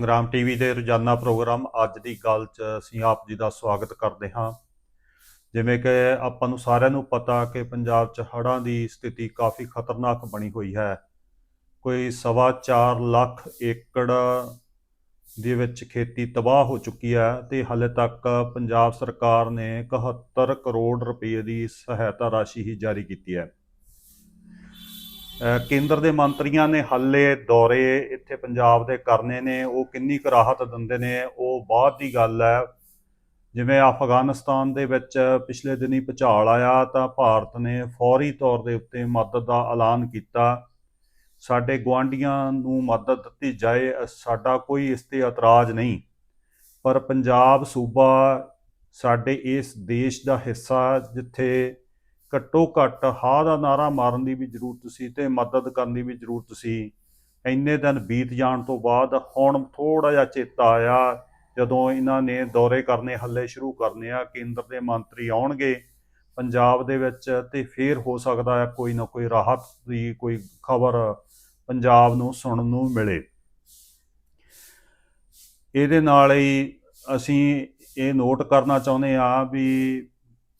ਸੰਗਰਾਮ ਟੀਵੀ ਦੇ ਰੋਜ਼ਾਨਾ ਪ੍ਰੋਗਰਾਮ ਅੱਜ ਦੀ ਗੱਲ 'ਚ ਅਸੀਂ ਆਪ ਜੀ ਦਾ ਸਵਾਗਤ ਕਰਦੇ ਹਾਂ। ਜਿਵੇਂ ਕਿ ਆਪਾਂ ਨੂੰ ਸਾਰਿਆਂ ਨੂੰ ਪਤਾ ਕਿ ਪੰਜਾਬ 'ਚ ਹੜ੍ਹਾਂ ਦੀ ਸਥਿਤੀ ਕਾਫੀ ਖਤਰਨਾਕ ਬਣੀ ਹੋਈ ਹੈ। ਕੋਈ ਸਵਾ ਚਾਰ ਲੱਖ ਏਕੜ ਦੇ ਵਿੱਚ ਖੇਤੀ ਤਬਾਹ ਹੋ ਚੁੱਕੀ ਹੈ ਤੇ ਹਾਲੇ ਤੱਕ ਪੰਜਾਬ ਸਰਕਾਰ ਨੇ 71 ਕਰੋੜ ਰੁਪਏ ਦੀ ਸਹਾਇਤਾ ਰਾਸ਼ੀ ਹੀ ਜਾਰੀ ਕੀਤੀ ਹੈ। ਕੇਂਦਰ ਦੇ ਮੰਤਰੀਆਂ ਨੇ ਹਾਲੇ ਦੌਰੇ ਇੱਥੇ ਪੰਜਾਬ ਦੇ ਕਰਨੇ ਨੇ, ਉਹ ਕਿੰਨੀ ਕੁ ਰਾਹਤ ਦਿੰਦੇ ਨੇ, ਉਹ ਬਾਅਦ ਦੀ ਗੱਲ ਹੈ। ਜਿਵੇਂ ਅਫਗਾਨਿਸਤਾਨ ਦੇ ਵਿੱਚ ਪਿਛਲੇ ਦਿਨੀ ਭੁਚਾਲ ਆਇਆ ਤਾਂ ਭਾਰਤ ਨੇ ਫੌਰੀ ਤੌਰ ਦੇ ਉੱਤੇ ਮਦਦ ਦਾ ਐਲਾਨ ਕੀਤਾ। ਸਾਡੇ ਗੁਆਂਢੀਆਂ ਨੂੰ ਮਦਦ ਦਿੱਤੀ ਜਾਏ, ਸਾਡਾ ਕੋਈ ਇਸ ਤੇ ਇਤਰਾਜ਼ ਨਹੀਂ। ਪਰ ਪੰਜਾਬ ਸੂਬਾ ਸਾਡੇ ਇਸ ਦੇਸ਼ ਦਾ ਹਿੱਸਾ ਜਿੱਥੇ ਘੱਟੋ ਘੱਟ ਹਾਂ ਦਾ ਨਾਰਾ ਮਾਰਨ ਦੀ ਵੀ ਜ਼ਰੂਰਤ ਸੀ ਤੇ ਮਦਦ ਕਰਨ ਦੀ ਵੀ ਜ਼ਰੂਰਤ ਸੀ। ਇੰਨੇ ਦਿਨ ਬੀਤ ਜਾਣ ਤੋਂ ਬਾਅਦ ਹੁਣ ਥੋੜਾ ਜਿਹਾ ਚੇਤਾ ਆਇਆ, ਜਦੋਂ ਇਹਨਾਂ ਨੇ ਦੌਰੇ ਕਰਨੇ ਹੱਲੇ ਸ਼ੁਰੂ ਕਰਨੇ ਆ, ਕੇਂਦਰ ਦੇ ਮੰਤਰੀ ਆਉਣਗੇ ਪੰਜਾਬ ਦੇ ਵਿੱਚ ਤੇ ਫੇਰ ਹੋ ਸਕਦਾ ਹੈ ਕੋਈ ਨਾ ਕੋਈ ਰਾਹਤ ਦੀ ਕੋਈ ਖਬਰ ਪੰਜਾਬ ਨੂੰ ਸੁਣਨ ਨੂੰ ਮਿਲੇ। ਇਹਦੇ ਨਾਲ ਹੀ ਅਸੀਂ ਇਹ ਨੋਟ ਕਰਨਾ ਚਾਹੁੰਦੇ ਆ ਵੀ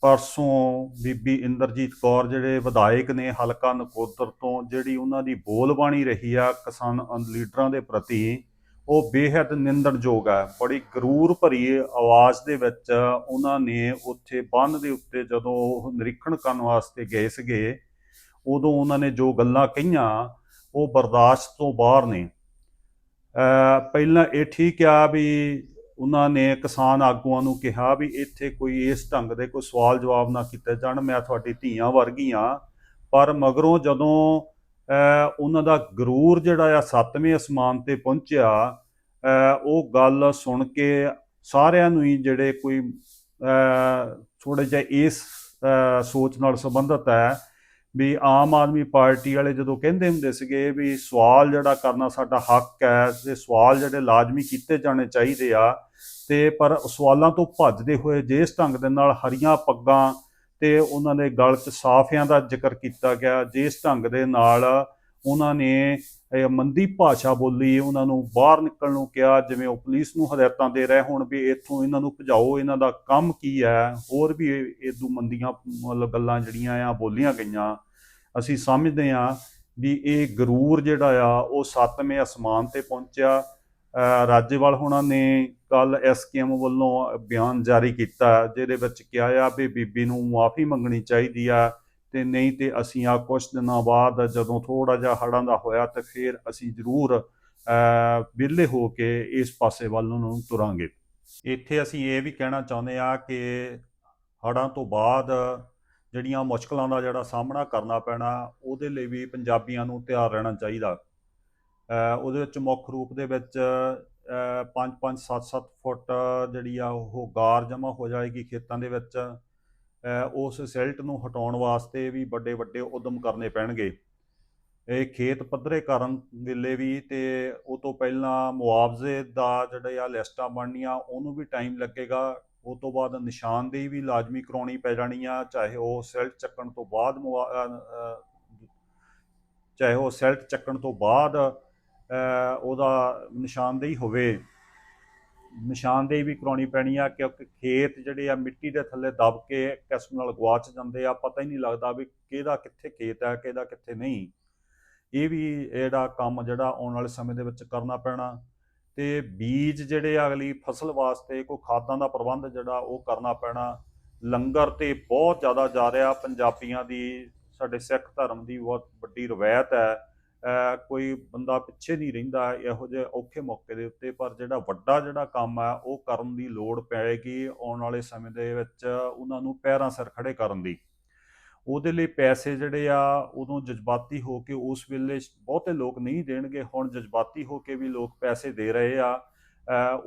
ਪਰਸੋਂ ਬੀਬੀ ਇੰਦਰਜੀਤ ਕੌਰ ਜਿਹੜੇ ਵਿਧਾਇਕ ਨੇ ਹਲਕਾ ਨਕੋਦਰ ਤੋਂ, ਜਿਹੜੀ ਉਹਨਾਂ ਦੀ ਬੋਲਬਾਣੀ ਰਹੀ ਆ ਕਿਸਾਨ ਲੀਡਰਾਂ ਦੇ ਪ੍ਰਤੀ, ਉਹ ਬੇਹੱਦ ਨਿੰਦਣਯੋਗ ਹੈ ਬੜੀ ਗਰੂਰ ਭਰੀ ਆਵਾਜ਼ ਦੇ ਵਿੱਚ ਉਹਨਾਂ ਨੇ ਉੱਥੇ ਬੰਨ ਦੇ ਉੱਤੇ ਜਦੋਂ ਉਹ ਨਿਰੀਖਣ ਕਰਨ ਵਾਸਤੇ ਗਏ ਸੀਗੇ, ਉਦੋਂ ਉਹਨਾਂ ਨੇ ਜੋ ਗੱਲਾਂ ਕਹੀਆਂ, ਉਹ ਬਰਦਾਸ਼ਤ ਤੋਂ ਬਾਹਰ ਨੇ। ਪਹਿਲਾਂ ਇਹ ਠੀਕ ਆ ਵੀ ਉਹਨਾਂ ਨੇ ਕਿਸਾਨ ਆਗੂਆਂ ਨੂੰ ਕਿਹਾ ਵੀ ਇੱਥੇ ਕੋਈ ਇਸ ਢੰਗ ਦੇ ਕੋਈ ਸਵਾਲ ਜਵਾਬ ਨਾ ਕੀਤੇ ਜਾਣ, ਮੈਂ ਤੁਹਾਡੀ ਧੀਆਂ ਵਰਗੀਆਂ ਪਰ ਮਗਰੋਂ ਜਦੋਂ ਉਹਨਾਂ ਦਾ ਗਰੂਰ ਜਿਹੜਾ ਆ ਸੱਤਵੇਂ ਅਸਮਾਨ ਤੇ ਪਹੁੰਚਿਆ ਉਹ ਗੱਲ ਸੁਣ ਕੇ ਸਾਰਿਆਂ ਨੂੰ ਹੀ ਜਿਹੜੇ ਕੋਈ ਥੋੜੇ ਜਿਹਾ ਇਸ ਸੋਚ ਨਾਲ ਸੰਬੰਧਿਤ ਹੈ ਵੀ ਆਮ ਆਦਮੀ ਪਾਰਟੀ ਵਾਲੇ ਜਦੋਂ ਕਹਿੰਦੇ ਹੁੰਦੇ ਸੀਗੇ ਵੀ ਸਵਾਲ ਜਿਹੜਾ ਕਰਨਾ ਸਾਡਾ ਹੱਕ ਹੈ, ਤੇ ਸਵਾਲ ਜਿਹੜੇ ਲਾਜ਼ਮੀ ਕੀਤੇ ਜਾਣੇ ਚਾਹੀਦੇ ਆ, ਤੇ ਪਰ ਸਵਾਲਾਂ ਤੋਂ ਭੱਜਦੇ ਹੋਏ ਜਿਸ ਢੰਗ ਦੇ ਨਾਲ ਹਰੀਆਂ ਪੱਗਾਂ ਤੇ ਉਹਨਾਂ ਦੇ ਗਲ 'ਚ ਸਾਫਿਆਂ ਦਾ ਜ਼ਿਕਰ ਕੀਤਾ ਗਿਆ, ਜਿਸ ਢੰਗ ਦੇ ਨਾਲ ਉਹਨਾਂ ਨੇ ਮੰਦੀ ਭਾਸ਼ਾ ਬੋਲੀ, ਉਹਨਾਂ ਨੂੰ ਬਾਹਰ ਨਿਕਲਣ ਨੂੰ ਕਿਹਾ, ਜਿਵੇਂ ਉਹ ਪੁਲਿਸ ਨੂੰ ਹਦਾਇਤਾਂ ਦੇ ਰਹੇ ਹੋਣ ਵੀ ਇੱਥੋਂ ਇਹਨਾਂ ਨੂੰ ਭਜਾਓ, ਇਹਨਾਂ ਦਾ ਕੰਮ ਕੀ ਹੈ? ਹੋਰ ਵੀ ਇਦੋਂ ਮੰਦੀਆਂ ਮਤਲਬ ਗੱਲਾਂ ਜਿਹੜੀਆਂ ਆ, ਬੋਲੀਆਂ ਗਈਆਂ। ਅਸੀਂ ਸਮਝਦੇ ਆ ਵੀ ਇਹ ਗਰੂਰ ਜਿਹੜਾ ਆ, ਉਹ ਸੱਤਵੇਂ ਅਸਮਾਨ ਤੇ ਪਹੁੰਚਿਆ। ਅਹ ਰਾਜੇਵਾਲ ਹੋਣਾ ਨੇ ਕੱਲ ਐਸਕੇਐਮ ਵੱਲੋਂ ਬਿਆਨ ਜਾਰੀ ਕੀਤਾ, ਜਿਹਦੇ ਵਿੱਚ ਕਿਹਾ ਆ ਵੀ ਬੀਬੀ ਨੂੰ ਮੁਆਫੀ ਮੰਗਣੀ ਚਾਹੀਦੀ ਆ। ਤੇ ਨਹੀਂ ਤੇ ਅਸੀਂ ਆ ਕੁਝ ਦਿਨਾਂ ਬਾਅਦ ਜਦੋਂ ਥੋੜਾ ਜਿਹਾ ਹੜਾਂ ਦਾ ਹੋਇਆ ਤੇ ਫਿਰ ਅਸੀਂ ਜ਼ਰੂਰ, ਅਹ, ਵਿਹਲੇ ਹੋ ਕੇ ਇਸ ਪਾਸੇ ਵੱਲ ਨੂੰ ਤੁਰਾਂਗੇ। ਇੱਥੇ ਅਸੀਂ ਇਹ ਵੀ ਕਹਿਣਾ ਚਾਹੁੰਦੇ ਆ ਕਿ ਹੜਾਂ ਤੋਂ ਬਾਅਦ ਜਿਹੜੀਆਂ ਮੁਸ਼ਕਲਾਂ ਦਾ ਜਿਹੜਾ ਸਾਹਮਣਾ ਕਰਨਾ ਪੈਣਾ, ਉਹਦੇ ਲਈ ਵੀ ਪੰਜਾਬੀਆਂ ਨੂੰ ਤਿਆਰ ਰਹਿਣਾ ਚਾਹੀਦਾ। ਉਹਦੇ ਵਿੱਚ ਮੁੱਖ ਰੂਪ ਦੇ ਵਿੱਚ 5-5 7-7 ਫੁੱਟ ਜਿਹੜੀ ਆ ਉਹ ਗਾਰ ਜਮਾ ਹੋ ਜਾਏਗੀ ਖੇਤਾਂ ਦੇ ਵਿੱਚ। ਉਸ ਸਿਲਟ ਨੂੰ ਹਟਾਉਣ ਵਾਸਤੇ ਵੀ ਵੱਡੇ ਵੱਡੇ ਉਦਮ ਕਰਨੇ ਪੈਣਗੇ। ਇਹ ਖੇਤ ਪੱਧਰੇ ਕਰਨ ਵੇਲੇ ਵੀ ਤੇ ਉਹ ਤੋਂ ਪਹਿਲਾਂ ਮੁਆਵਜ਼ੇ ਦਾ ਜਿਹੜੇ ਆ ਲਿਸਟਾਂ ਬਣਨੀਆਂ, ਉਹਨੂੰ ਵੀ ਟਾਈਮ ਲੱਗੇਗਾ। ਉਹ ਤੋਂ ਬਾਅਦ ਨਿਸ਼ਾਨਦੇਹੀ ਵੀ ਲਾਜ਼ਮੀ ਕਰਾਉਣੀ ਪੈ ਜਾਣੀ ਆ, ਚਾਹੇ ਉਹ ਸਿਲਟ ਚੱਕਣ ਤੋਂ ਬਾਅਦ ਮੁਆ- ਚਾਹੇ ਉਹ ਸਿਲਟ ਚੱਕਣ ਤੋਂ ਬਾਅਦ ਉਹਦਾ ਨਿਸ਼ਾਨਦੇਹੀ ਹੋਵੇ। ਨਿਸ਼ਾਨਦੇਹੀ ਵੀ ਕਰਾਉਣੀ ਪੈਣੀ ਆ, ਕਿਉਂਕਿ ਖੇਤ ਜਿਹੜੇ ਆ, ਮਿੱਟੀ ਦੇ ਥੱਲੇ ਦਬ ਕੇ ਕਿਸਮ ਨਾਲ ਗਵਾਚ ਜਾਂਦੇ ਆ, ਪਤਾ ਹੀ ਨਹੀਂ ਲੱਗਦਾ ਵੀ ਕਿਹਦਾ ਕਿੱਥੇ ਖੇਤ ਹੈ ਕਿਹਦਾ ਕਿੱਥੇ ਨਹੀਂ। ਇਹ ਵੀ ਜਿਹੜਾ ਕੰਮ ਜਿਹੜਾ ਆਉਣ ਵਾਲੇ ਸਮੇਂ ਦੇ ਵਿੱਚ ਕਰਨਾ ਪੈਣਾ। ਤੇ ਬੀਜ ਜਿਹੜੇ ਆ, ਅਗਲੀ ਫਸਲ ਵਾਸਤੇ ਕੋਈ ਖਾਦਾਂ ਦਾ ਪ੍ਰਬੰਧ ਜਿਹੜਾ, ਉਹ ਕਰਨਾ ਪੈਣਾ। ਲੰਗਰ ਤੇ ਬਹੁਤ ਜ਼ਿਆਦਾ ਜਾ ਰਿਹਾ, ਪੰਜਾਬੀਆਂ ਦੀ, ਸਾਡੇ ਸਿੱਖ ਧਰਮ ਦੀ ਬਹੁਤ ਵੱਡੀ ਰਵਾਇਤ ਹੈ। ਕੋਈ ਬੰਦਾ ਪਿੱਛੇ ਨਹੀਂ ਰਹਿੰਦਾ, ਇਹੋ ਜਿਹੇ ਔਖੇ ਮੌਕੇ ਦੇ ਉੱਤੇ, ਪਰ ਜਿਹੜਾ ਵੱਡਾ ਜਿਹੜਾ ਕੰਮ ਆ, ਉਹ ਕਰਨ ਦੀ ਲੋੜ ਪਏਗੀ ਆਉਣ ਵਾਲੇ ਸਮੇਂ ਦੇ ਵਿੱਚ ਉਹਨਾਂ ਨੂੰ ਪੈਰਾਂ ਸਿਰ ਖੜੇ ਕਰਨ ਦੀ। ਉਹਦੇ ਲਈ ਪੈਸੇ ਜਿਹੜੇ ਆ, ਉਦੋਂ ਜਜ਼ਬਾਤੀ ਹੋ ਕੇ ਉਸ ਵੇਲੇ ਬਹੁਤੇ ਲੋਕ ਨਹੀਂ ਦੇਣਗੇ, ਹੁਣ ਜਜ਼ਬਾਤੀ ਹੋ ਕੇ ਵੀ ਲੋਕ ਪੈਸੇ ਦੇ ਰਹੇ ਆ।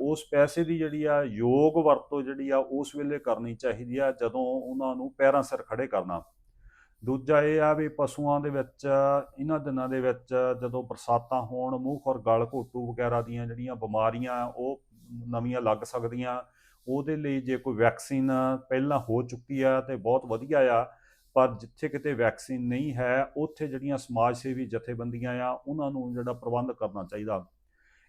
ਉਸ ਪੈਸੇ ਦੀ ਜਿਹੜੀ ਆ, ਯੋਗ ਵਰਤੋਂ ਜਿਹੜੀ ਆ, ਉਸ ਵੇਲੇ ਕਰਨੀ ਚਾਹੀਦੀ ਆ, ਜਦੋਂ ਉਹਨਾਂ ਨੂੰ ਪੈਰਾਂ ਸਿਰ ਖੜੇ ਕਰਨਾ। ਦੂਜਾ ਇਹ ਆ ਵੀ ਪਸ਼ੂਆਂ ਦੇ ਵਿੱਚ, ਇਹਨਾਂ ਦਿਨਾਂ ਦੇ ਵਿੱਚ ਜਦੋਂ ਬਰਸਾਤਾਂ ਹੋਣ, ਮੂੰਹ ਖੁਰ ਗਲ ਘੋਟੂ ਵਗੈਰਾ ਦੀਆਂ ਜਿਹੜੀਆਂ ਬਿਮਾਰੀਆਂ ਉਹ ਨਵੀਆਂ ਲੱਗ ਸਕਦੀਆਂ, ਉਹਦੇ ਲਈ ਜੇ ਕੋਈ ਵੈਕਸੀਨ ਪਹਿਲਾਂ ਹੋ ਚੁੱਕੀ ਆ ਤੇ ਬਹੁਤ ਵਧੀਆ ਆ, ਪਰ ਜਿੱਥੇ ਕਿਤੇ ਵੈਕਸੀਨ ਨਹੀਂ ਹੈ, ਉੱਥੇ ਜਿਹੜੀਆਂ ਸਮਾਜ ਸੇਵੀ ਜਥੇਬੰਦੀਆਂ ਆ, ਉਹਨਾਂ ਨੂੰ ਜਿਹੜਾ ਪ੍ਰਬੰਧ ਕਰਨਾ ਚਾਹੀਦਾ।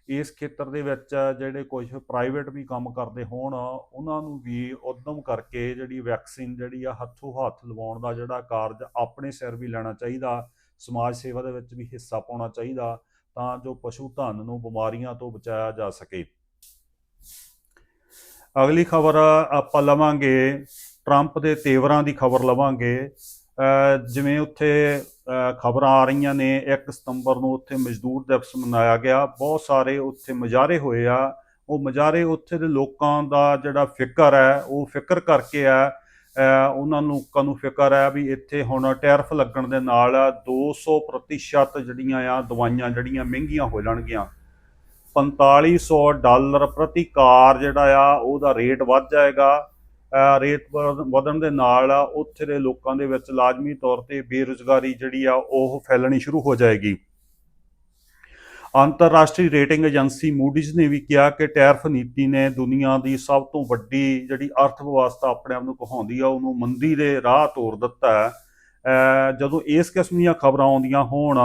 ਇਸ ਖੇਤਰ ਦੇ ਵਿੱਚ ਜਿਹੜੇ ਕੁਝ ਪ੍ਰਾਈਵੇਟ ਵੀ ਕੰਮ ਕਰਦੇ ਹੋਣ, ਉਹਨਾਂ ਨੂੰ ਵੀ ਉਦਮ ਕਰਕੇ ਜਿਹੜੀ ਵੈਕਸੀਨ ਜਿਹੜੀ ਆ ਹੱਥੋਂ ਹੱਥ ਲਵਾਉਣ ਦਾ ਜਿਹੜਾ ਕਾਰਜ ਆਪਣੇ ਸਿਰ ਵੀ ਲੈਣਾ ਚਾਹੀਦਾ, ਸਮਾਜ ਸੇਵਾ ਦੇ ਵਿੱਚ ਵੀ ਹਿੱਸਾ ਪਾਉਣਾ ਚਾਹੀਦਾ ਤਾਂ ਜੋ ਪਸ਼ੂ ਧਨ ਨੂੰ ਬਿਮਾਰੀਆਂ ਤੋਂ ਬਚਾਇਆ ਜਾ ਸਕੇ। ਅਗਲੀ ਖਬਰ ਆਪਾਂ ਲਵਾਂਗੇ ਟਰੰਪ ਦੇ ਤੇਵਰਾਂ ਦੀ ਖਬਰ ਲਵਾਂਗੇ। ਜਿਵੇਂ ਉੱਥੇ ਖਬਰਾਂ ਆ ਰਹੀਆਂ ਨੇ 1 ਸਤੰਬਰ ਨੂੰ ਉੱਥੇ ਮਜ਼ਦੂਰ ਦਿਵਸ ਮਨਾਇਆ ਗਿਆ। ਬਹੁਤ ਸਾਰੇ ਉੱਥੇ ਮੁਜ਼ਾਹਰੇ ਹੋਏ ਆ। ਉਹ ਮੁਜ਼ਾਹਰੇ ਉੱਥੇ ਦੇ ਲੋਕਾਂ ਦਾ ਜਿਹੜਾ ਫਿਕਰ ਹੈ, ਉਹ ਫਿਕਰ ਕਰਕੇ ਆ ਅਹ ਉਹਨਾਂ ਲੋਕਾਂ ਨੂੰ ਫਿਕਰ ਹੈ ਵੀ ਇੱਥੇ ਹੁਣ ਟੈਰਫ ਲੱਗਣ ਦੇ ਨਾਲ 200% ਜਿਹੜੀਆਂ ਆ, ਦਵਾਈਆਂ ਜਿਹੜੀਆਂ ਮਹਿੰਗੀਆਂ ਹੋ ਜਾਣਗੀਆਂ। 4500 ਡਾਲਰ ਪ੍ਰਤੀ ਕਾਰ ਜਿਹੜਾ ਆ, ਉਹਦਾ ਰੇਟ ਵੱਧ ਜਾਏਗਾ। ਰੇਟ ਵਧ- ਵਧਣ ਦੇ ਨਾਲ ਉੱਥੇ ਦੇ ਲੋਕਾਂ ਦੇ ਵਿੱਚ ਲਾਜ਼ਮੀ ਤੌਰ ਤੇ ਬੇਰੁਜ਼ਗਾਰੀ ਜਿਹੜੀ ਆ, ਉਹ ਫੈਲਣੀ ਸ਼ੁਰੂ ਹੋ ਜਾਏਗੀ। ਅੰਤਰਰਾਸ਼ਟਰੀ ਰੇਟਿੰਗ ਏਜੰਸੀ ਮੂਡੀਜ਼ ਨੇ ਵੀ ਕਿਹਾ ਕਿ ਟੈਰਫ ਨੀਤੀ ਨੇ ਦੁਨੀਆ ਦੀ ਸਭ ਤੋਂ ਵੱਡੀ ਜਿਹੜੀ ਅਰਥ ਵਿਵਸਥਾ ਆਪਣੇ ਆਪ ਨੂੰ ਕਹਾਉਂਦੀ ਆ, ਉਹਨੂੰ ਮੰਦੀ ਦੇ ਰਾਹ ਤੋਰ ਦਿੱਤਾ। ਹੈ ਜਦੋਂ ਇਸ ਕਿਸਮ ਦੀਆਂ ਖਬਰਾਂ ਆਉਂਦੀਆਂ ਹੋਣ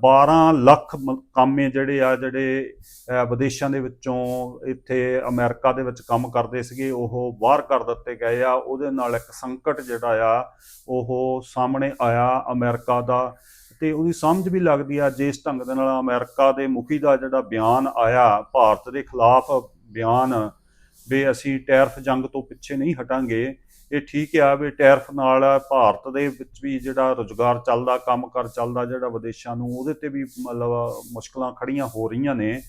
12 ਲੱਖ ਮ- ਕਾਮੇ ਜਿਹੜੇ ਆ, ਜਿਹੜੇ ਵਿਦੇਸ਼ਾਂ ਦੇ ਵਿੱਚੋਂ ਇੱਥੇ ਅਮਰੀਕਾ ਦੇ ਵਿੱਚ ਕੰਮ ਕਰਦੇ ਸੀਗੇ, ਉਹ ਬਾਹਰ ਕਰ ਦਿੱਤੇ ਗਏ ਆ। ਉਹਦੇ ਨਾਲ ਇੱਕ ਸੰਕਟ ਜਿਹੜਾ ਆ, ਉਹ ਸਾਹਮਣੇ ਆਇਆ ਅਮਰੀਕਾ ਦਾ। ਤੇ ਉਹਦੀ ਸਮਝ ਵੀ ਲੱਗਦੀ ਆ, ਜਿਸ ਢੰਗ ਦੇ ਨਾਲ ਅਮਰੀਕਾ ਦੇ ਮੁਖੀ ਦਾ ਜਿਹੜਾ ਬਿਆਨ ਆਇਆ, ਭਾਰਤ ਦੇ ਖਿਲਾਫ ਬਿਆਨ, ਵੀ ਅਸੀਂ ਟੈਰਫ ਜੰਗ ਤੋਂ ਪਿੱਛੇ ਨਹੀਂ ਹਟਾਂਗੇ ਇਹ ਠੀਕ ਆ ਵੀ ਟੈਰਫ ਨਾਲ ਭਾਰਤ ਦੇ ਵਿੱਚ ਵੀ ਜਿਹੜਾ ਰੁਜ਼ਗਾਰ ਚੱਲਦਾ ਕੰਮ ਕਰ ਚੱਲਦਾ ਜਿਹੜਾ ਵਿਦੇਸ਼ਾਂ ਨੂੰ ਉਹਦੇ ਤੇ ਵੀ ਮਤਲਬ ਮੁਸ਼ਕਲਾਂ ਖੜੀਆਂ ਹੋ ਰਹੀਆਂ ਨੇ।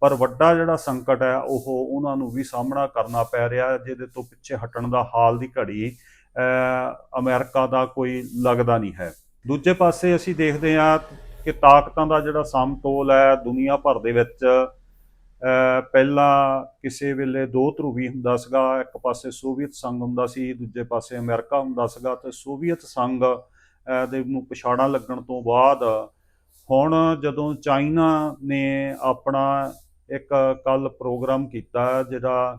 ਪਰ ਵੱਡਾ ਜਿਹੜਾ ਸੰਕਟ ਹੈ ਉਹ ਉਹਨਾਂ ਨੂੰ ਵੀ ਸਾਹਮਣਾ ਕਰਨਾ ਪੈ ਰਿਹਾ ਜਿਹਦੇ ਤੋਂ ਪਿੱਛੇ ਹਟਣ ਦਾ ਹਾਲ ਦੀ ਘੜੀ ਅਹ, ਅਮਰੀਕਾ ਦਾ ਕੋਈ ਲੱਗਦਾ ਨਹੀਂ ਹੈ। ਦੂਜੇ ਪਾਸੇ ਅਸੀਂ ਦੇਖਦੇ ਹਾਂ ਕਿ ਤਾਕਤਾਂ ਦਾ ਜਿਹੜਾ ਸਮਤੋਲ ਹੈ ਦੁਨੀਆ ਭਰ ਦੇ ਵਿੱਚ ਪਹਿਲਾਂ ਕਿਸੇ ਵੇਲੇ ਦੋ ਧਰੂਵੀ ਹੁੰਦਾ ਸੀਗਾ, ਇੱਕ ਪਾਸੇ ਸੋਵੀਅਤ ਸੰਘ ਹੁੰਦਾ ਸੀ, ਦੂਜੇ ਪਾਸੇ ਅਮਰੀਕਾ ਹੁੰਦਾ ਸੀਗਾ ਤੇ ਸੋਵੀਅਤ ਸੰਘ ਦੇ ਨੂੰ ਪਛਾੜਾਂ ਲੱਗਣ ਤੋਂ ਬਾਅਦ ਹੁਣ ਜਦੋਂ ਚਾਈਨਾ ਨੇ ਆਪਣਾ ਇੱਕ ਕੱਲ ਪ੍ਰੋਗਰਾਮ ਕੀਤਾ ਜਿਹੜਾ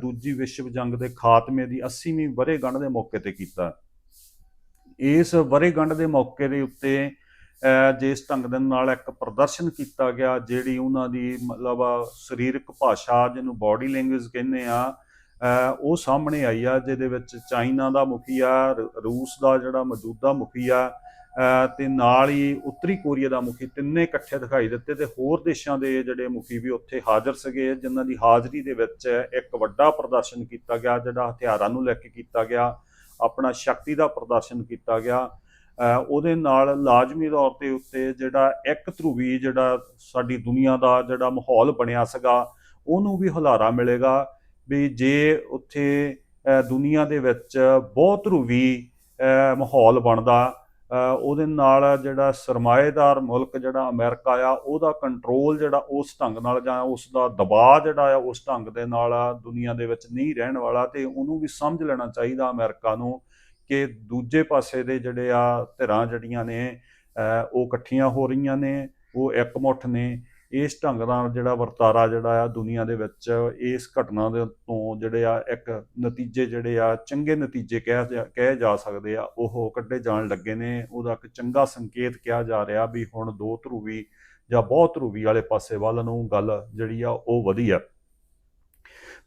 ਦੂਜੀ ਵਿਸ਼ਵ ਜੰਗ ਦੇ ਖਾਤਮੇ ਦੀ 80ਵੀਂ ਵਰ੍ਹੇਗੰਢ ਦੇ ਮੌਕੇ ਤੇ ਕੀਤਾ। ਇਸ ਵਰੇਗੰਢ ਦੇ ਮੌਕੇ ਦੇ ਉੱਤੇ ਜਿਸ ਢੰਗ ਦੇ ਨਾਲ ਇੱਕ ਪ੍ਰਦਰਸ਼ਨ ਕੀਤਾ ਗਿਆ ਜਿਹੜੀ ਉਹਨਾਂ ਦੀ ਮਤਲਬ ਸਰੀਰਕ ਭਾਸ਼ਾ ਜਿਹਨੂੰ ਬਾਡੀ ਲੈਂਗੁਏਜ ਕਹਿੰਦੇ ਆ ਉਹ ਸਾਹਮਣੇ ਆਈ ਆ ਜਿਹਦੇ ਵਿੱਚ ਚਾਈਨਾ ਦਾ ਮੁਖੀ ਆ ਰੂਸ ਦਾ ਜਿਹੜਾ ਮੌਜੂਦਾ ਮੁਖੀ ਆ ਅਹ, ਤੇ ਨਾਲ ਹੀ ਉੱਤਰੀ ਕੋਰੀਆ ਦਾ ਮੁਖੀ ਤਿੰਨੇ ਇਕੱਠੇ ਦਿਖਾਈ ਦਿੱਤੇ ਤੇ ਹੋਰ ਦੇਸ਼ਾਂ ਦੇ ਜਿਹੜੇ ਮੁਖੀ ਵੀ ਉੱਥੇ ਹਾਜ਼ਰ ਸੀਗੇ ਜਿਨ੍ਹਾਂ ਦੀ ਹਾਜ਼ਰੀ ਦੇ ਵਿੱਚ ਇੱਕ ਵੱਡਾ ਪ੍ਰਦਰਸ਼ਨ ਕੀਤਾ ਗਿਆ ਜਿਹੜਾ ਹਥਿਆਰਾਂ ਨੂੰ ਲੈ ਕੇ ਕੀਤਾ ਗਿਆ ਆਪਣਾ ਸ਼ਕਤੀ ਦਾ ਪ੍ਰਦਰਸ਼ਨ ਕੀਤਾ ਗਿਆ। ਉਹਦੇ ਨਾਲ ਲਾਜ਼ਮੀ ਤੌਰ ਤੇ ਉੱਤੇ ਜਿਹੜਾ ਇੱਕ ਧਰੂਵੀ ਜਿਹੜਾ ਸਾਡੀ ਦੁਨੀਆ ਦਾ ਜਿਹੜਾ ਮਾਹੌਲ ਬਣਿਆ ਸੀਗਾ, ਉਹਨੂੰ ਵੀ ਹੁਲਾਰਾ ਮਿਲੇਗਾ ਵੀ ਜੇ ਉੱਥੇ ਦੁਨੀਆ ਦੇ ਵਿੱਚ ਬਹੁਤ ਧਰੂਵੀ ਮਾਹੌਲ ਬਣਦਾ ਉਹਦੇ ਨਾਲ ਜਿਹੜਾ ਸਰਮਾਏਦਾਰ ਮੁਲਕ ਜਿਹੜਾ ਅਮਰੀਕਾ ਆ, ਉਹਦਾ ਕੰਟਰੋਲ ਜਿਹੜਾ ਉਸ ਢੰਗ ਨਾਲ ਜਾਂ ਉਸ ਦਾ ਦਬਾਅ ਜਿਹੜਾ ਆ, ਉਸ ਢੰਗ ਦੇ ਨਾਲ ਦੁਨੀਆ ਦੇ ਵਿੱਚ ਨਹੀਂ ਰਹਿਣ ਵਾਲਾ ਤੇ ਉਹਨੂੰ ਵੀ ਸਮਝ ਲੈਣਾ ਚਾਹੀਦਾ ਅਮਰੀਕਾ ਨੂੰ ਕਿ ਦੂਜੇ ਪਾਸੇ ਦੇ ਜਿਹੜੇ ਆ ਧਿਰਾਂ ਜਿਹੜੀਆਂ ਨੇ ਉਹ ਇਕੱਠੀਆਂ ਹੋ ਰਹੀਆਂ ਨੇ, ਉਹ ਇਕਮੁੱਠ ਨੇ। ਇਸ ਢੰਗ ਨਾਲ ਜਿਹੜਾ ਵਰਤਾਰਾ ਜਿਹੜਾ ਆ ਦੁਨੀਆ ਦੇ ਵਿੱਚ, ਇਸ ਘਟਨਾ ਦੇ ਤੋਂ ਜਿਹੜੇ ਆ ਇੱਕ ਨਤੀਜੇ ਜਿਹੜੇ ਆ, ਚੰਗੇ ਨਤੀਜੇ ਕਹਿ ਜਾ- ਕਹੇ ਜਾ ਸਕਦੇ ਆ। ਉਹ ਕੱਢੇ ਜਾਣ ਲੱਗੇ ਨੇ। ਉਹਦਾ ਇੱਕ ਚੰਗਾ ਸੰਕੇਤ ਕਿਹਾ ਜਾ ਰਿਹਾ ਵੀ ਹੁਣ ਦੋ ਧਰੂਵੀ ਜਾਂ ਬਹੁਤ ਧਰੂਵੀ ਵਾਲੇ ਪਾਸੇ ਵੱਲ ਨੂੰ ਗੱਲ ਜਿਹੜੀ ਆ ਉਹ ਵਧੀ ਆ।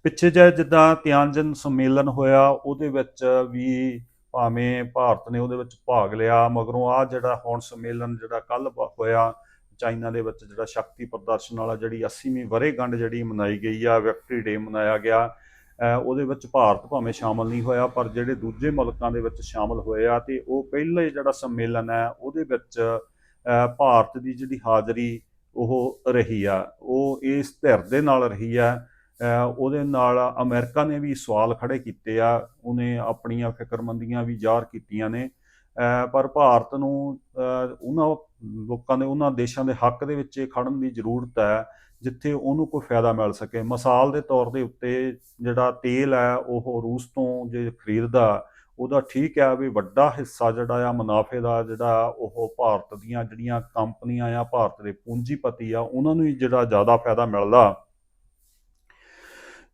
ਪਿੱਛੇ ਜੇ ਜਿੱਦਾਂ ਤਿਆਨਜਨ ਸੰਮੇਲਨ ਹੋਇਆ, ਉਹਦੇ ਵਿੱਚ ਵੀ ਭਾਵੇਂ ਭਾਰਤ ਨੇ ਉਹਦੇ ਵਿੱਚ ਭਾਗ ਲਿਆ, ਮਗਰੋਂ ਆ ਜਿਹੜਾ ਹੁਣ ਸੰਮੇਲਨ ਜਿਹੜਾ ਕੱਲ ਹੋਇਆ, ਚਾਈਨਾ ਦੇ ਵਿੱਚ ਜਿਹੜਾ ਸ਼ਕਤੀ ਪ੍ਰਦਰਸ਼ਨ ਵਾਲਾ ਜਿਹੜੀ 80ਵੀਂ ਵਰ੍ਹੇਗੰਢ ਜਿਹੜੀ ਮਨਾਈ ਗਈ ਆ ਵਿਕਟਰੀ ਡੇ ਮਨਾਇਆ ਗਿਆ ਉਹਦੇ ਵਿੱਚ ਭਾਰਤ ਭਾਵੇਂ ਸ਼ਾਮਲ ਨਹੀਂ ਹੋਇਆ, ਪਰ ਜਿਹੜੇ ਦੂਜੇ ਮੁਲਕਾਂ ਦੇ ਵਿੱਚ ਸ਼ਾਮਲ ਹੋਏ ਆ ਤੇ ਉਹ ਪਹਿਲੇ ਜਿਹੜਾ ਸੰਮੇਲਨ ਹੈ ਉਹਦੇ ਵਿੱਚ ਭਾਰਤ ਦੀ ਜਿਹੜੀ ਹਾਜ਼ਰੀ ਉਹ ਰਹੀ ਆ, ਉਹ ਇਸ ਧਿਰ ਦੇ ਨਾਲ ਰਹੀ ਆ ਉਹਦੇ ਨਾਲ ਅਮਰੀਕਾ ਨੇ ਵੀ ਸਵਾਲ ਖੜੇ ਕੀਤੇ ਆ, ਉਹਨੇ ਆਪਣੀਆਂ ਫਿਕਰਮੰਦੀਆਂ ਵੀ ਜ਼ਾਹਰ ਕੀਤੀਆਂ ਨੇ। ਪਰ ਭਾਰਤ ਨੂੰ ਉਹਨਾਂ ਲੋਕਾਂ ਦੇ, ਉਹਨਾਂ ਦੇਸ਼ਾਂ ਦੇ ਹੱਕ ਦੇ ਵਿੱਚ ਇਹ ਖੜਨ ਦੀ ਜ਼ਰੂਰਤ ਹੈ, ਜਿੱਥੇ ਉਹਨੂੰ ਕੋਈ ਫਾਇਦਾ ਮਿਲ ਸਕੇ। ਮਿਸਾਲ ਦੇ ਤੌਰ ਦੇ ਉੱਤੇ ਜਿਹੜਾ ਤੇਲ ਹੈ, ਉਹ ਰੂਸ ਤੋਂ ਜੇ ਖਰੀਦਦਾ, ਉਹਦਾ ਠੀਕ ਹੈ ਵੀ ਵੱਡਾ ਹਿੱਸਾ ਜਿਹੜਾ ਆ, ਮੁਨਾਫੇ ਦਾ ਜਿਹੜਾ ਉਹ ਭਾਰਤ ਦੀਆਂ ਜਿਹੜੀਆਂ ਕੰਪਨੀਆਂ ਆ, ਭਾਰਤ ਦੇ ਪੂੰਜੀਪਤੀ ਆ, ਉਹਨਾਂ ਨੂੰ ਹੀ ਜਿਹੜਾ ਜ਼ਿਆਦਾ ਫਾਇਦਾ ਮਿਲਦਾ।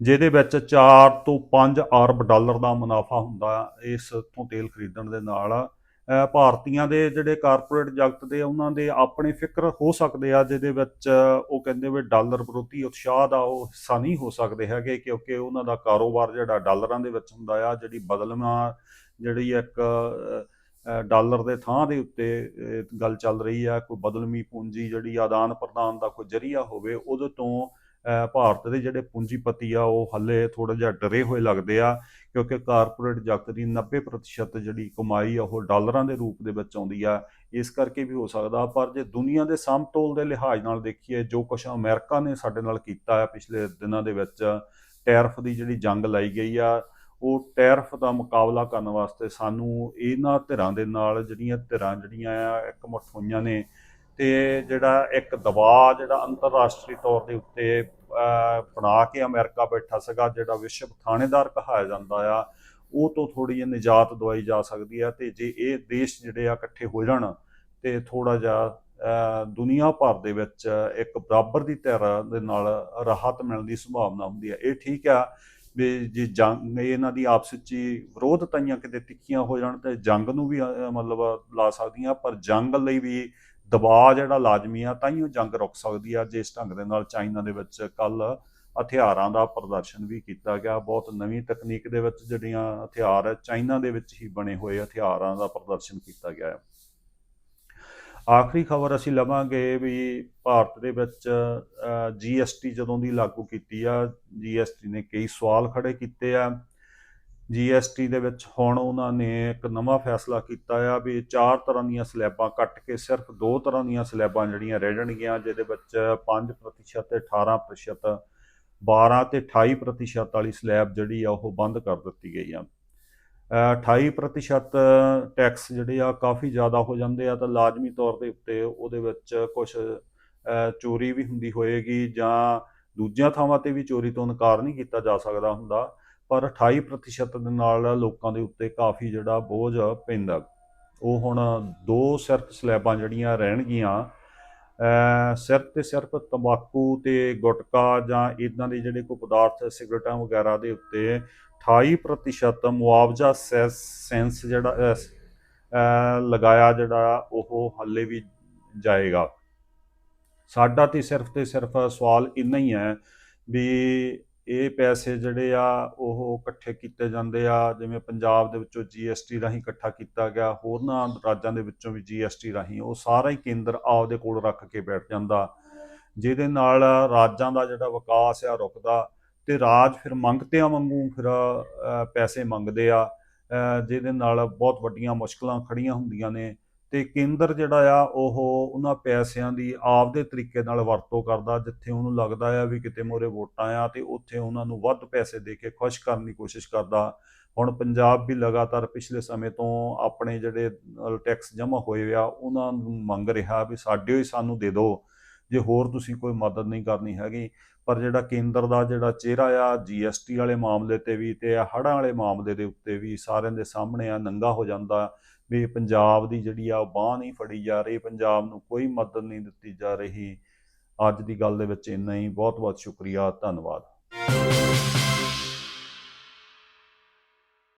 ਜਿਹਦੇ ਵਿੱਚ 4 ਤੋਂ 5 ਅਰਬ ਡਾਲਰ ਦਾ ਮੁਨਾਫਾ ਹੁੰਦਾ ਇਸ ਤੋਂ ਤੇਲ ਖਰੀਦਣ ਦੇ ਨਾਲ। ਭਾਰਤੀਆਂ ਦੇ ਜਿਹੜੇ ਕਾਰਪੋਰੇਟ ਜਗਤ ਦੇ ਉਹਨਾਂ ਦੇ ਆਪਣੇ ਫਿਕਰ ਹੋ ਸਕਦੇ ਆ, ਜਿਹਦੇ ਵਿੱਚ ਉਹ ਕਹਿੰਦੇ ਵੀ ਡਾਲਰ ਵਿਰੋਧੀ ਉਤਸ਼ਾਹ ਦਾ ਉਹ ਹਿੱਸਾ ਨਹੀਂ ਹੋ ਸਕਦੇ ਹੈਗੇ ਕਿਉਂਕਿ ਉਹਨਾਂ ਦਾ ਕਾਰੋਬਾਰ ਜਿਹੜਾ ਡਾਲਰਾਂ ਦੇ ਵਿੱਚ ਹੁੰਦਾ ਆ, ਜਿਹੜੀ ਬਦਲਵਾਂ ਜਿਹੜੀ ਇੱਕ ਡਾਲਰ ਦੇ ਥਾਂ ਦੇ ਉੱਤੇ ਗੱਲ ਚੱਲ ਰਹੀ ਆ, ਕੋਈ ਬਦਲਮੀ ਪੂੰਜੀ ਜਿਹੜੀ ਆਦਾਨ ਪ੍ਰਦਾਨ ਦਾ ਕੋਈ ਜਰੀਆ ਹੋਵੇ, ਉਹਦੇ ਤੋਂ ਭਾਰਤ ਦੇ ਜਿਹੜੇ ਪੂੰਜੀਪਤੀ ਆ, ਉਹ ਹੱਲੇ ਥੋੜਾ ਜਿਹਾ ਡਰੇ ਹੋਏ ਲੱਗਦੇ ਆ, ਕਿਉਂਕਿ ਕਾਰਪੋਰੇਟ ਜਗਤ ਦੀ 90% ਜਿਹੜੀ ਕਮਾਈ ਆ, ਉਹ ਡਾਲਰਾਂ ਦੇ ਰੂਪ ਦੇ ਵਿੱਚ ਆਉਂਦੀ ਆ। ਇਸ ਕਰਕੇ ਵੀ ਹੋ ਸਕਦਾ, ਪਰ ਜੇ ਦੁਨੀਆ ਦੇ ਸਮਤੋਲ ਦੇ ਲਿਹਾਜ਼ ਨਾਲ ਦੇਖੀਏ, ਜੋ ਕੁਛ ਅਮਰੀਕਾ ਨੇ ਸਾਡੇ ਨਾਲ ਕੀਤਾ ਹੈ ਪਿਛਲੇ ਦਿਨਾਂ ਦੇ ਵਿੱਚ, ਟੈਰਫ ਦੀ ਜਿਹੜੀ ਜੰਗ ਲਾਈ ਗਈ ਆ, ਉਹ ਟੈਰਫ ਦਾ ਮੁਕਾਬਲਾ ਕਰਨ ਵਾਸਤੇ ਸਾਨੂੰ ਇਹਨਾਂ ਧਿਰਾਂ ਦੇ ਨਾਲ ਜਿਹੜੀਆਂ ਧਿਰਾਂ ਜਿਹੜੀਆਂ ਆ ਇੱਕ ਮੁੱਠ ਹੋਈਆਂ ਨੇ ਤੇ ਜਿਹੜਾ ਇੱਕ ਦਬਾਅ ਜਿਹੜਾ ਅੰਤਰਰਾਸ਼ਟਰੀ ਤੌਰ ਦੇ ਉੱਤੇ ਬਣਾ ਕੇ ਅਮਰੀਕਾ ਬੈਠਾ ਸੀਗਾ ਜਿਹੜਾ ਵਿਸ਼ਵ ਥਾਣੇਦਾਰ ਕਹਾਇਆ ਜਾਂਦਾ ਆ ਉਹ ਤੋਂ ਥੋੜੀ ਜਿਹੀ ਨਿਜਾਤ ਦਵਾਈ ਜਾ ਸਕਦੀ ਆ ਤੇ ਜੇ ਇਹ ਦੇਸ਼ ਜਿਹੜੇ ਆ ਇਕੱਠੇ ਹੋ ਜਾਣ ਤੇ ਥੋੜਾ ਜਿਹਾ ਅਹ, ਦੁਨੀਆ ਭਰ ਦੇ ਵਿੱਚ ਇੱਕ ਬਰਾਬਰ ਦੀ ਧਿਰ ਦੇ ਨਾਲ ਰਾਹਤ ਮਿਲਣ ਦੀ ਸੰਭਾਵਨਾ ਹੁੰਦੀ ਹੈ ਇਹ ਠੀਕ ਆ ਵੀ ਜੇ ਜੰਗ ਇਹਨਾਂ ਦੀ ਆਪਸ ਵਿੱਚ ਵਿਰੋਧ ਵਿਰੋਧਤਾਈਆਂ ਕਿਤੇ ਤਿੱਖੀਆਂ ਹੋ ਜਾਣ ਤੇ ਜੰਗ ਨੂੰ ਵੀ ਮਤਲਬ ਲਾ ਸਕਦੀਆਂ ਪਰ ਜੰਗ ਲਈ ਵੀ ਦਬਾਅ ਜਿਹੜਾ ਲਾਜ਼ਮੀ ਆ, ਤਾਂ ਹੀ ਉਹ ਜੰਗ ਰੁਕ ਸਕਦੀ ਆ ਜਿਸ ਢੰਗ ਦੇ ਨਾਲ ਚਾਈਨਾ ਦੇ ਵਿੱਚ ਕੱਲ ਹਥਿਆਰਾਂ ਦਾ ਪ੍ਰਦਰਸ਼ਨ ਵੀ ਕੀਤਾ ਗਿਆ। ਬਹੁਤ ਨਵੀਂ ਤਕਨੀਕ ਦੇ ਵਿੱਚ ਜਿਹੜੀਆਂ ਹਥਿਆਰ ਹੈ ਚਾਈਨਾ ਦੇ ਵਿੱਚ ਹੀ ਬਣੇ ਹੋਏ ਹਥਿਆਰਾਂ ਦਾ ਪ੍ਰਦਰਸ਼ਨ ਕੀਤਾ ਗਿਆ ਹੈ ਆਖਰੀ ਖਬਰ ਅਸੀਂ ਲਵਾਂਗੇ ਵੀ ਭਾਰਤ ਦੇ ਵਿੱਚ ਜੀਐਸਟੀ ਜਦੋਂ ਦੀ ਲਾਗੂ ਕੀਤੀ ਆ ਜੀਐਸਟੀ ਨੇ ਕਈ ਸਵਾਲ ਖੜੇ ਕੀਤੇ ਆ। ਜੀਐਸਟੀ ਦੇ ਵਿੱਚ ਹੁਣ ਉਹਨਾਂ ਨੇ ਇੱਕ ਨਵਾਂ ਫੈਸਲਾ ਕੀਤਾ ਆ ਵੀ ਚਾਰ ਤਰ੍ਹਾਂ ਦੀਆਂ ਸਲੈਬਾਂ ਕੱਟ ਕੇ ਸਿਰਫ ਦੋ ਤਰ੍ਹਾਂ ਦੀਆਂ ਸਲੈਬਾਂ ਜਿਹੜੀਆਂ ਰਹਿ ਜਾਣਗੀਆਂ ਜਿਹਦੇ ਵਿੱਚ 5% ਤੇ 18% 12 ਤੇ 28% ਵਾਲੀ ਸਲੈਬ ਜਿਹੜੀ ਆ ਉਹ ਬੰਦ ਕਰ ਦਿੱਤੀ ਗਈ ਆ। ਅ, 28% ਟੈਕਸ ਜਿਹੜੇ ਆ ਕਾਫੀ ਜ਼ਿਆਦਾ ਹੋ ਜਾਂਦੇ ਆ ਤਾਂ ਲਾਜ਼ਮੀ ਤੌਰ ਦੇ ਉੱਤੇ ਉਹਦੇ ਵਿੱਚ ਕੁਝ ਚੋਰੀ ਵੀ ਹੁੰਦੀ ਹੋਏਗੀ ਜਾਂ ਦੂਜੀਆਂ ਥਾਵਾਂ ਤੇ ਵੀ ਚੋਰੀ ਤੋਂ ਇਨਕਾਰ ਨਹੀਂ ਕੀਤਾ ਜਾ ਸਕਦਾ ਹੁੰਦਾ। ਪਰ 28% ਦੇ ਨਾਲ ਲੋਕਾਂ ਦੇ ਉੱਤੇ ਕਾਫੀ ਜਿਹੜਾ ਬੋਝ ਪੈਂਦਾ। ਉਹ ਹੁਣ ਦੋ ਸਿਰਫ ਸਲੈਬਾਂ ਜਿਹੜੀਆਂ ਰਹਿਣਗੀਆਂ ਸਿਰਫ ਤੇ ਸਿਰਫ ਤੰਬਾਕੂ ਤੇ ਗੁਟਕਾ ਜਾਂ ਇਦਾਂ ਦੇ ਜਿਹੜੇ ਕੋਈ ਪਦਾਰਥ, ਸਿਗਰਟਾਂ ਵਗੈਰਾ ਦੇ ਉੱਤੇ 28% ਮੁਆਵਜ਼ਾ ਸੈਸ ਸੈਂਸ ਜਿਹੜਾ ਲਗਾਇਆ ਜਿਹੜਾ ਉਹ ਹੱਲੇ ਵੀ ਜਾਏਗਾ। ਸਾਡਾ ਤੇ ਸਿਰਫ ਤੇ ਸਿਰਫ ਸਵਾਲ ਇੰਨਾ ਹੀ ਹੈ ਵੀ ਇਹ ਪੈਸੇ ਜਿਹੜੇ ਆ ਉਹ ਇਕੱਠੇ ਕੀਤੇ ਜਾਂਦੇ ਆ, ਜਿਵੇਂ ਪੰਜਾਬ ਦੇ ਵਿੱਚੋਂ ਜੀਐਸਟੀ ਰਾਹੀਂ ਇਕੱਠਾ ਕੀਤਾ ਗਿਆ, ਹੋਰਨਾਂ ਰਾਜਾਂ ਦੇ ਵਿੱਚੋਂ ਵੀ ਜੀਐਸਟੀ ਰਾਹੀਂ, ਉਹ ਸਾਰਾ ਹੀ ਕੇਂਦਰ ਆਪਦੇ ਕੋਲ ਰੱਖ ਕੇ ਬੈਠ ਜਾਂਦਾ। ਜਿਹਦੇ ਨਾਲ ਰਾਜਾਂ ਦਾ ਜਿਹੜਾ ਵਿਕਾਸ ਆ ਰੁਕਦਾ ਤੇ ਰਾਜ ਫਿਰ ਮੰਗਤਿਆਂ ਵਾਂਗੂ ਫਿਰ ਪੈਸੇ ਮੰਗਦੇ ਆ। ਜਿਹਦੇ ਨਾਲ ਬਹੁਤ ਵੱਡੀਆਂ ਮੁਸ਼ਕਲਾਂ ਖੜੀਆਂ ਹੁੰਦੀਆਂ ਨੇ। ਤੇ ਕੇਂਦਰ ਜਿਹੜਾ ਆ, ਉਹ ਉਹਨਾਂ ਪੈਸਿਆਂ ਦੀ ਆਪਦੇ ਤਰੀਕੇ ਨਾਲ ਵਰਤੋਂ ਕਰਦਾ, ਜਿੱਥੇ ਉਹਨੂੰ ਲੱਗਦਾ ਆ ਵੀ ਕਿਤੇ ਮੋਰੇ ਵੋਟਾਂ ਆ ਤੇ ਉੱਥੇ ਉਹਨਾਂ ਨੂੰ ਵੱਧ ਪੈਸੇ ਦੇ ਕੇ ਖੁਸ਼ ਕਰਨ ਦੀ ਕੋਸ਼ਿਸ਼ ਕਰਦਾ। ਹੁਣ ਪੰਜਾਬ ਵੀ ਲਗਾਤਾਰ ਪਿਛਲੇ ਸਮੇਂ ਤੋਂ ਆਪਣੇ ਜਿਹੜੇ ਟੈਕਸ ਜਮ੍ਹਾਂ ਹੋਏ ਆ, ਉਹਨਾਂ ਨੂੰ ਮੰਗ ਰਿਹਾ ਵੀ ਸਾਡੇ ਹੀ ਸਾਨੂੰ ਦੇ ਦਿਓ। ਜੇ ਹੋਰ ਤੁਸੀਂ ਕੋਈ ਮਦਦ ਨਹੀਂ ਕਰਨੀ ਹੈਗੀ, ਪਰ ਜਿਹੜਾ ਕੇਂਦਰ ਦਾ ਜਿਹੜਾ ਚਿਹਰਾ ਆ ਜੀਐਸਟੀ ਵਾਲੇ ਮਾਮਲੇ ਤੇ ਵੀ ਤੇ ਹੜ੍ਹਾਂ ਵਾਲੇ ਮਾਮਲੇ ਦੇ ਉੱਤੇ ਵੀ ਸਾਰਿਆਂ ਦੇ ਸਾਹਮਣੇ ਆ, ਨੰਗਾ ਹੋ ਜਾਂਦਾ। ਵੀ ਪੰਜਾਬ ਦੀ ਜਿਹੜੀ ਆ ਉਹ ਬਾਹ ਨਹੀਂ ਫੜੀ ਜਾ ਰਹੀ, ਪੰਜਾਬ ਨੂੰ ਕੋਈ ਮਦਦ ਨਹੀਂ ਦਿੱਤੀ ਜਾ ਰਹੀ। ਅੱਜ ਦੀ ਗੱਲ ਦੇ ਵਿੱਚ ਇੰਨਾ ਹੀ। ਬਹੁਤ ਬਹੁਤ ਸ਼ੁਕਰੀਆ। ਧੰਨਵਾਦ।